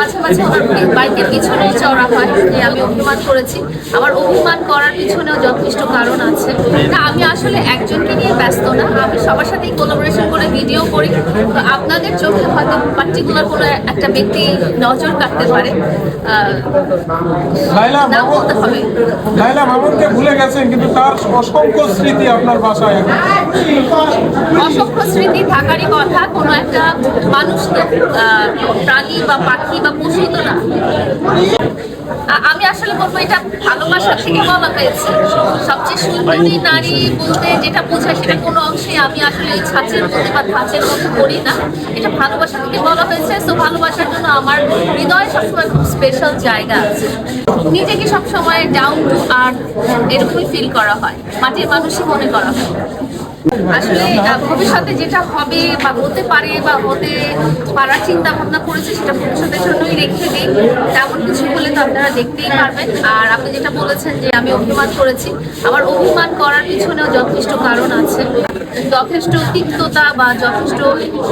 মাঝে মাঝে ওনার বাইকের পিছনে চড়া হয় যে আমি অভিমান করেছি। আমার অভিমান করার পিছনেও যথেষ্ট কারণ আছে। না আমি আসলে একজনকে নিয়ে ব্যস্ত না আমি সবার সাথেই কোলাবোরেশন করে ভিডিও করি। তো আপনাদের চোখে হয়তো পার্টিকুলার কোনো একটা ব্যক্তি নজর কাটতে পারে। না বলতে হবে। লাইলা মামুনকে ভুলে গেছেন কিন্তু তার অসংখ্য স্মৃতি আপনার বাসায় অসংখ্য স্মৃতি থাকারই কথা কোনো একটা মানুষ তো প্রাণী বা পাখি বা পশু তো না। আমি আসলে বলব, এটা ভালোবাসা থেকে বলা হয়েছে। সবচেয়ে সুন্দরী নারী বলতে যেটা বোঝায় সেটা কোনো অংশে আমি আসলে এই ছাঁচের মধ্যে বা ধাঁচের মধ্যে করি না। এটা ভালোবাসা থেকে বলা হয়েছে, তো ভালোবাসার জন্য আমার হৃদয়ে সবসময় খুব স্পেশাল জায়গা আছে। নিজেকে সবসময় ডাউন টু আর্থ এরকমই ফিল করা হয়, মাটির মানুষই মনে করা হয়। আসলে ভবিষ্যতে যেটা হবে বা হতে পারে বা হতে পারার চিন্তা ভাবনা করেছে সেটা ভবিষ্যতের জন্যই রেখে দিই। তেমন কিছু হলে তো আপনারা দেখতেই পারবেন। আর আপনি যেটা বলেছেন যে আমি অভিমান করেছি আমার অভিমান করার পিছনেও যথেষ্ট কারণ আছে। যথেষ্ট তিক্ততা বা যথেষ্ট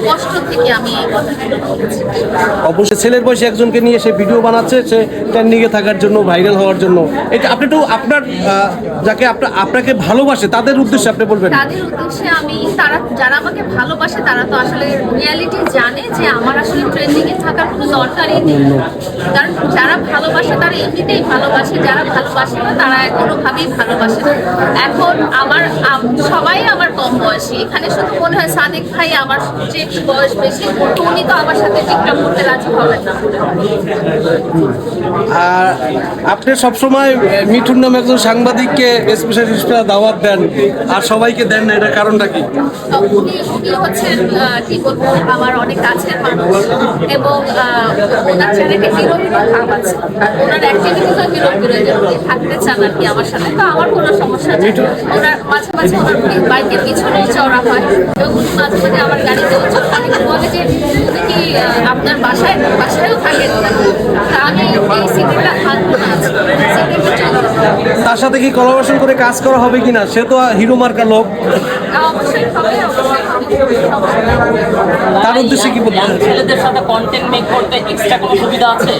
কষ্ট থেকে আমি এই কথাগুলো বলেছি অবশ্যই ছেলের বয়সে একজনকে নিয়ে সে ভিডিও বানাচ্ছে সে ট্রেন্ডিংয়ে থাকার জন্য ভাইরাল হওয়ার জন্য। এটা আপনি একটু আপনার যাকে আপনাকে ভালোবাসে তাদের উদ্দেশ্যে আপনি বলবেন? তাদের উদ্দেশ্যে আমি, তারা, যারা আমাকে ভালোবাসে, তারা তো আসলে রিয়ালিটি জানে যে আমার আসলে ট্রেন্ডিং এ থাকার কোনো দরকারই নেই। কারণ যারা ভালোবাসে, তারা এমনিতেই ভালোবাসে। যারা ভালোবাসে না, তারা কোনোভাবেই ভালোবাসে না। এখন আমার সবাই আমার কম বয়সী। এখানে শুধু মনে হয় সাদেক ভাই আমার যে একটু বয়স বেশি। উনি তো আমার সাথে টিকটক করতে রাজি হবেন না। আর আপনি সবসময় মিঠুন নামে একজন সাংবাদিককে স্পেশাল দাওয়াত দেন, আর সবাইকে দেন না, এটা কারণটা কি? উনি উনি হচ্ছেন কি বলব আমার অনেক কাছের মানুষ এবং ওনার চ্যানেলে হিরো হিরো ভাব আছে ওনার হিরো হিরো উনি থাকতে চান আর কি আমার সাথে। তো আমার কোনো সমস্যা নেই। ওনার মাঝে মাঝে ওনার বাইকের পিছনে চড়া হয়। এবং উনি মাঝে মাঝে আমার গাড়িতেও চড়া অনেকে বলে যে উনি কি আপনার বাসায় বাসায়ও থাকেন তা আমি এই সিক্রেটটা থাকব না তার সাথে কি কোলাবোরেশন করে কাজ করা হবে কিনা? সে তো হিরো মার্কা লোক। তার উদ্দেশ্যে কি বলতে ছেলেদের সাথে কন্টেন্ট মেক করতে এক্সট্রা কোনো সুবিধা আছে?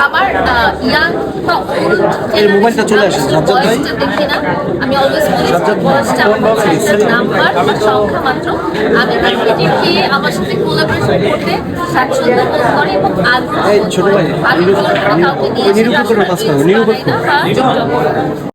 আমার ইয়াং বা এই মোবাইলটা চলে আসে, সাজ্জাদ ভাই। আমি অলওয়েজ বলি কাছে একটা নাম্বার বা সংখ্যা মাত্র। আমি আমার সাথে কোলাবোরেশন করতে স্বাচ্ছন্দ্য বোধ করি এবং আগ্রহ এই ছোট ভাই, নিরূপণ- করে পাস করো, নিরূপণ